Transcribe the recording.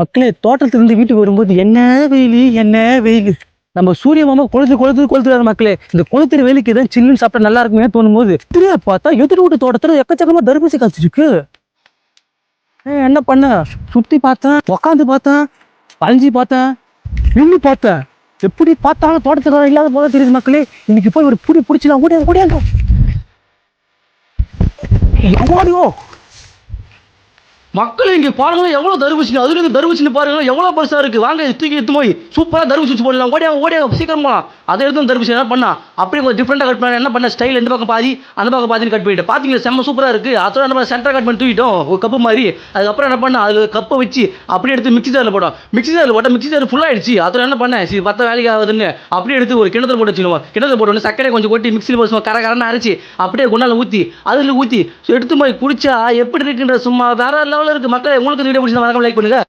மக்களே தோட்டத்திலிருந்து வீட்டுக்கு வரும்போது என்ன வெயில் என்ன வெயில்? நம்ம சூரிய மாமா கொளுத்து கொளுத்து கொளுத்துறாரு மக்களே. இந்த கொளுத்துற வேலைக்கு தான் சில்லுன்னு சாப்பிட்டா நல்லா இருக்குமே தோணும் போது திரியா பார்த்தா எதிர் வீட்டு தோட்டத்துல எக்கச்சக்கமா தர்பூசி காய்ச்சிருக்கு. என்ன பண்ண? சுத்தி பார்த்தேன் உக்காந்து பார்த்தேன் பழஞ்சி பார்த்தேன் நின்று பார்த்தேன். எப்படி பார்த்தாலும் தோட்டத்துல இல்லாத போல தெரியுது மக்களே. இன்னைக்கு போய் ஒரு புடி பிடிச்சிடலாம் ஓடியா ஓடியாங்க ஓடியோ மக்கள் இங்கே பாருங்க எவ்வளோ தர்பூசணி அதுல இருந்து தர்பூசணி பாருங்க எவ்வளோ பெருசா வாங்க தூக்கி எடுத்து போய் சூப்பராக தர்பூசணி போடலாம் ஓடியா ஓடியா சீக்கிரமா அதை எடுத்து தர்பூசணி என்ன பண்ணா? அப்படியே கொஞ்சம் டிஃப்ரெண்ட்டாக கட் பண்ண என்ன பண்ண? ஸ்டைல் இந்த பக்கம் பாதி அந்த பக்கம் பாதின்னு கட் பண்ணிட்டு. பார்த்தீங்களா செம்ம சூப்பராக இருக்குது அதோட நம்ம சென்டர் கட் பண்ணி தூக்கிட்டோம். ஒரு கப்பு மாதிரி. அதுக்கப்புறம் என்ன பண்ண? அதில் கப்பை வச்சு அப்படியே எடுத்து மிக்சி ஜாரில் போட்டோம். மிக்ஸி ஜாரில் போட்டால் மிக்சி ஜார் ஃபுல் ஆயிடுச்சு. அதோட என்ன பண்ணேன் சரி பத்த வேலைக்கு ஆகுதுன்னு அப்படியே எடுத்து ஒரு கிணத்துல போட்டு வச்சுக்கணும். கிணத்துல போட்டு சக்கரை கொஞ்சம் கொட்டி மிக்ஸியில் போட்டு கர கரன்னு அரைச்சி அப்படியே குண்டால ஊற்றி அதில் ஊற்றி எடுத்து போய் குடிச்சா எப்படி இருக்குன்ற சும்மா வேற லெவலில் இருக்கு. மக்கள் உங்களுக்கு வீடியோ பிடிச்சிருந்தா மறக்காம லைக் பண்ணுங்க.